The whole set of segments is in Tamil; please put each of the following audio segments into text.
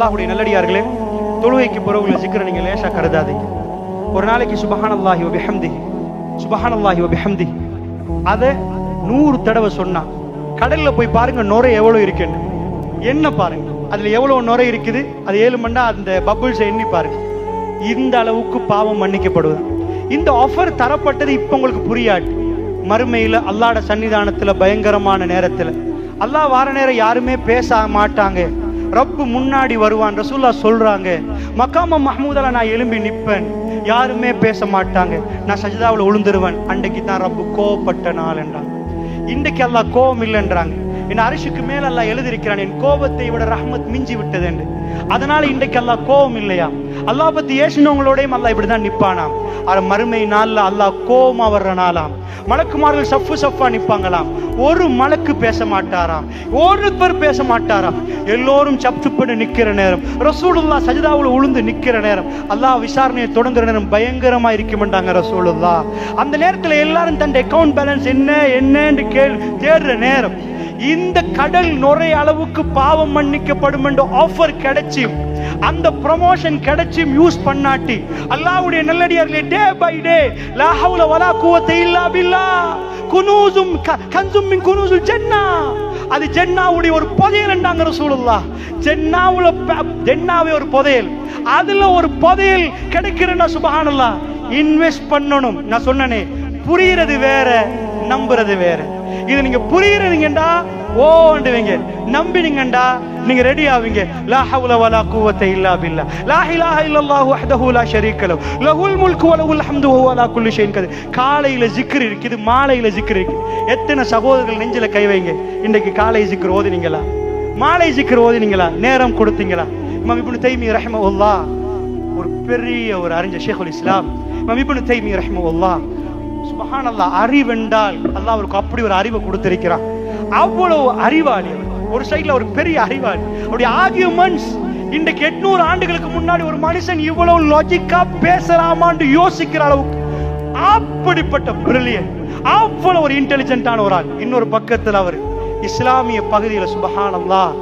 அல்லாஹுடைய நல்லடியார்களே தொழுகைக்கு பிறகு உள்ள சிக்கரை நீங்கள் லேசாக கருதாதீங்க. ஒரு நாளைக்கு சுபஹானல்லாஹி வ பிஹம்திஹி சுபஹானல்லாஹி வ பிஹம்திஹி அதை நூறு தடவை சொன்னா கடல்ல போய் பாருங்க நுரை எவ்வளவு இருக்குன்னு. என்ன பாருங்க அதுல எவ்வளவு நுரை இருக்குது அது ஏழு மண்டா அந்த பபுள்ஸை எண்ணி பாருங்க. இந்த அளவுக்கு பாவம் மன்னிக்கப்படுவது. இந்த ஆஃபர் தரப்பட்டது இப்போ உங்களுக்கு புரியாட்டு மறுமையில அல்லாட சன்னிதானத்தில் பயங்கரமான நேரத்துல. அல்லாஹ் வார நேரம் யாருமே பேச மாட்டாங்க. ரப்பு முன்னாடி வருவான் ரசூல்லா சொல்றாங்க மக்காம மஹமூதால நான் எழும்பி நிற்பேன் யாருமே பேச மாட்டாங்க. நான் சஜிதாவில் உளுந்துருவேன். அன்றைக்கு தான் ரப்பு கோவப்பட்ட நாள் என்றான் இன்றைக்கு எல்லாம் கோபம் இல்லைன்றாங்க. என் அரிசிக்கு மேல் அல்லா எழுதியிருக்கிறான் என் கோபத்தை விட ரஹ்மத் மிஞ்சி விட்டது என்று. அதனால இன்றைக்கு அல்லா கோபம் இல்லையா? அல்லாஹ் பத்தி ஏசினவங்களோடையும் அல்லா இப்படிதான் நிப்பானாம். ஆனா மறுமை நாள்ல அல்லாஹ் கோபமா வர்ற நாளாம். மலக்குமார்கள் சஃப்பு சஃப்பா நிப்பாங்களாம். ஒரு மலக்கு பேச மாட்டாராம். ஒருத்தர் பேச மாட்டாராம். எல்லோரும் சப்துப்பட்டு நிக்கிற நேரம். ரசூலுல்லா சஜிதாவில் உளுந்து நிக்கிற நேரம். அல்லாஹ் விசாரணையை தொடங்குற நேரம் பயங்கரமா இருக்குமெண்டாங்க ரசூலுல்லா அந்த நேரத்துல எல்லாரும் தன் அக்கவுண்ட் பேலன்ஸ் என்ன என்னன்னு கேள் தேடுற நேரம். இந்த கடல் நுரை அளவுக்கு பாவம் மன்னிக்கப்படும் என்ற ஆஃபர் கிடைச்சி அந்த ப்ரமோஷன் கிடைச்சும் யூஸ் பண்ணாட்டி அல்லாஹ்வுடைய நல்லடியார்களே டே பை டே லா ஹவுல வலா குவத்த இல்லா பில்லா குனூசும் க- கன்சும் மின் குனூசுல் ஜன்னா. அது ஜென்னாவுடைய ஒரு புதையல் என்றாங்க ரசூலுல்லா ஜென்னாவுல ஜென்னாவே ஒரு புதையல். அதுல ஒரு புதையல் கிடைக்கிறன்னா சுபஹானல்லாஹ். இன்வெஸ்ட் பண்ணணும். நான் சொன்னனே புரியுறது வேற நம்புறது வேற. இது நீங்க புரியுறீங்கடா ஓண்டுவீங்க நம்பினீங்கடா நீங்க ரெடி ஆவீங்க. லா ஹவுல வலா குவத்த இல்லா பில்லா. லா இலாஹ இல்லல்லாஹு வஹ்தஹு லா ஷரீக்க லஹு. லஹுல் முல்கு வ லஹுல் ஹம்து வ ஹுவ அலா குல்லி ஷைஇன் கதீர். காலையில ஜிக்ர் இருக்குது மாலையில ஜிக்ர் இருக்கு எத்தனை சகோதரர்கள் நெஞ்சில கை வைங்க. இன்னைக்கு காலை ஜிக்ர் ஓதுனீங்களா? மாலை ஜிக்ர் ஓதுனீங்களா? நேரம் கொடுத்தீங்களா? இமாம் இப்னு தைமி ரஹ்மஹுல்லாஹ் ஒரு பெரிய ஒரு அறிஞர் ஷேகுல் இஸ்லாம். இமாம் இப்னு தைமி ரஹ்மஹுல்லாஹ் சுபஹானல்லாஹ் அறிவென்றால் அல்லா அவருக்கு அப்படி ஒரு அறிவை கொடுத்திருக்கிறான். அவ்வளவு அறிவாளி ஒரு சைட்ல ஒரு பெரிய அறிவாளி. அவருடைய ஆர்கியூமெண்ட்ஸ் இன்றைக்கு எட்நூறு ஆண்டுகளுக்கு முன்னாடி ஒரு மனுஷன் இவ்வளவு லாஜிக்கா பேசலாமான்னு யோசிக்கிற அளவுக்கு அப்படிப்பட்ட பிரில்லியன் அவ்வளவு ஒரு இன்டெலிஜென்ட்டான ஒரு ஆள். இன்னொரு பக்கத்துல அவர் இஸ்லாமிய பகுதியில சுபஹானல்லாஹ்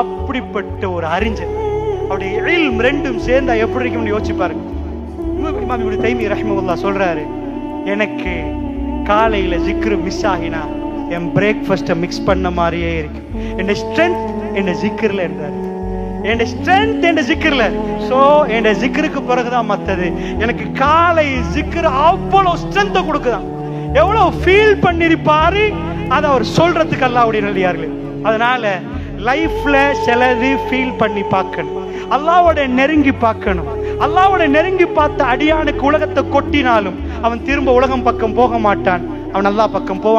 அப்படிப்பட்ட ஒரு அறிஞர். அவருடைய இல்ம் ரெண்டும் சேர்ந்தா எப்படி இருக்கும்னு யோசிச்சு பாருங்க தைமி ரஹ்மத்துல்லாஹ் சொல்றாரு எனக்கு காலையில ஜிக்ரு மிஸ் ஆகினா என் பிரேக்ஃபாஸ்ட்டை மிக்ஸ் பண்ண மாதிரியே இருக்கு. என் ஸ்ட்ரென்த் என் ஜிக்ரில் என்றார் என் ஸ்ட்ரென்த் என் ஜிக்ரில் ஸோ என் ஜிக்ருக்கு பிறகுதான் மத்தது எனக்கு காலை ஜிக்ரு அவ்வளோ ஸ்ட்ரென்த்தை கொடுக்குதான். எவ்வளோ ஃபீல் பண்ணிருப்பாரு அதை அவர் சொல்றதுக்கு அல்லாவுடைய நல்லியார்களே அதனால லைஃப்ல சிலது ஃபீல் பண்ணி பார்க்கணும். அல்லாவோட நெருங்கி பார்க்கணும். அல்லாவோட நெருங்கி பார்த்த அடியானுக்கு உலகத்தை கொட்டினாலும் அவன் திரும்ப உலகம் பக்கம் போக மாட்டான். அவன் அல்லா பக்கம் போவான்.